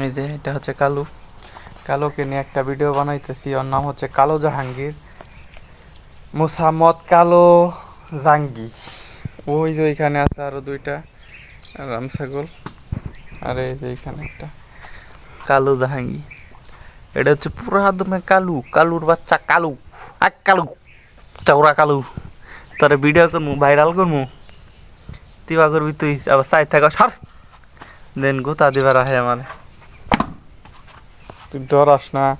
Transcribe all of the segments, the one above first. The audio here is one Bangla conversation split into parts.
এই যে, এটা হচ্ছে কালু। কালোকে নিয়ে একটা ভিডিও বানাইতেছি, ওর নাম হচ্ছে কালো জাহাঙ্গীর। মুসাম্মদ কালো জাঙ্গি ওই যে ওইখানে আছে আরও দুইটা, রাম ছাগল। আর এই যে এইখানে একটা কালো জাহাঙ্গি এটা হচ্ছে পুরো একদমে কালু, কালুর বাচ্চা কালু। এক কালু চৌরা কালু। তোর ভিডিও করমু ভাইরাল করমু। তিবা করবি তুই, আবার সাইড থাকা, সার। দেন গোতা দিবার আহে আমার। তুই ডরাস না।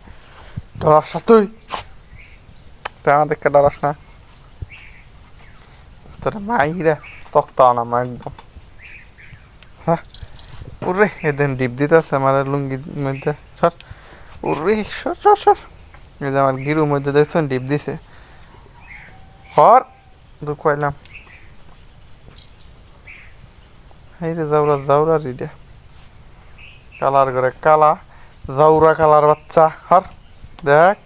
ডরাস না তুই। তুই আমাদেরকে ডরাস না। তোর মাইরা তক্তা না মা একদম। হ্যাঁ? ওরে, এদিন ডিপ দিতেছে আমার লুঙ্গির মধ্যে। সর। ওরে, সর সর সর। এই যে আমার গিরুর মধ্যে দেখছেন, ডিপ দিছে। হর দুঃখ পাইলাম এই রে জাউরা জাউরা রিডে। কালার করে কালা। জাউরা কালার বাচ্চা হর দেখ,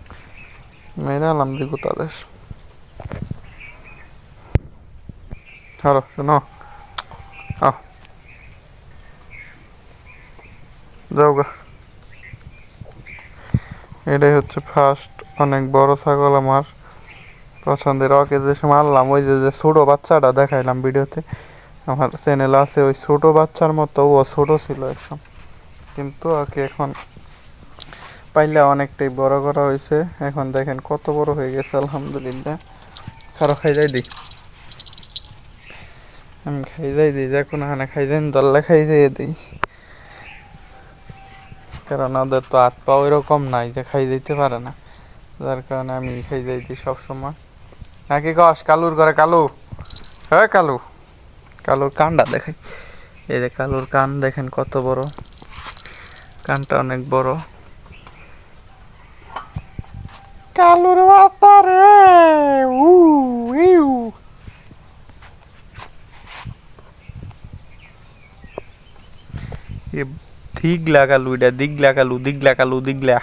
মেরে আলাম দিগু তাদের হলো শোনো। আহ। যাও গা। এটাই হচ্ছে ফার্স্ট অনেক বড় ছাগল আমার। পছন্দের, ওকে যে আনলাম ওই যে যে ছোট বাচ্চাটা দেখাইলাম ভিডিওতে, আমার চ্যানেল আছে, ওই ছোট বাচ্চার মতো, ও ছোট ছিল একদম। কিন্তু ওকে এখন পাইলে অনেকটাই বড় করা হয়েছে। এখন দেখেন কত বড় হয়ে গেছে, আলহামদুলিল্লাহ। খারো খাই যাই দিই আমি খাই যাই দিই যে কোনো হানে খাই যাই, দল্লা খাই যাই দিই কারণ ওদের তো হাত পা ওইরকম নাই যে খাই যাইতে পারে না। যার কারণে আমি খাই যাই দিই সবসময়। নাকি কস, কালুর ঘরে কালু? হ্যাঁ কালু, কালুর কানটা দেখাই। এই যে কালুর কান দেখেন কত বড়। কানটা অনেক বড়। কালুর বাচ্চা রে। উ ইউ। দিগলা কালু এটা দিগলা কালু দিগলা কালু দিগলা